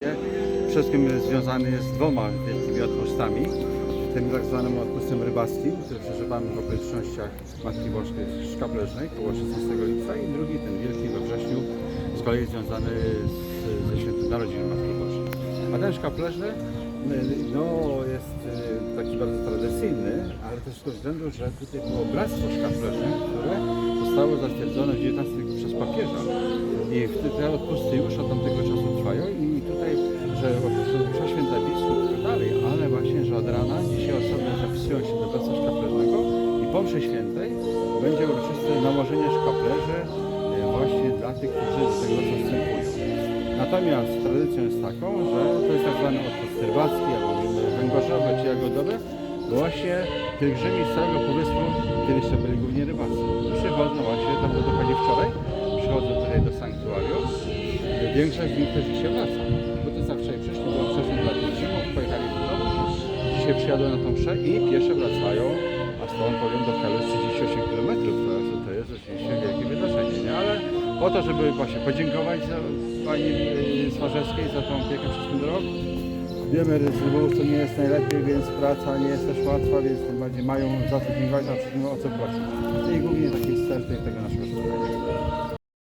Przede wszystkim związany jest z dwoma wielkimi odpustami. Tym tak zwanym odpustem rybackim, który przeżywamy w okolicznościach Matki Bożej Szkapleżnej koło 16 lipca i drugi, ten wielki we wrześniu, z kolei związany z, ze świętem narodzin Matki Bożej. A ten szkapleżny no, jest y, taki bardzo tradycyjny, ale też z tego względu, że tutaj było bractwo szkapleżne, które zostało zatwierdzone w XIX wieku przez papieża. I te odpusty już od tamtego czasu trwają od rana dzisiaj osoby zapisują się do bractwa szkapleżnego i po mszy świętej będzie uroczyste nałożenie szkapleży y, właśnie dla tych, którzy do tego bractwa wstępują. Natomiast tradycją jest taką, że to jest tak zwany odpust rybacki, albo węgorzowy czy jagodowy, właśnie pielgrzymi z całego Półwyspu kiedyś to byli głównie rybacy. Przychodzą właśnie, tam to dochodzi wczoraj, przychodzą tutaj do sanktuarium. Większość z nich też dzisiaj wraca. Dzisiaj przyjadą na tą mszę i pieszo wracają, a stąd powiem do Helu 38 km, także to jest oczywiście wielkie wydarzenie, nie? Ale po to, żeby właśnie podziękować za Pani yy, Swarzewskiej za tą opiekę przez ten rok. Wiemy, że rybołówstwo nie jest najlepiej, więc praca nie jest też łatwa, więc tym bardziej mają za co dziękować, a przed tym o co płacić. I głównie taki jest cel tej- tego.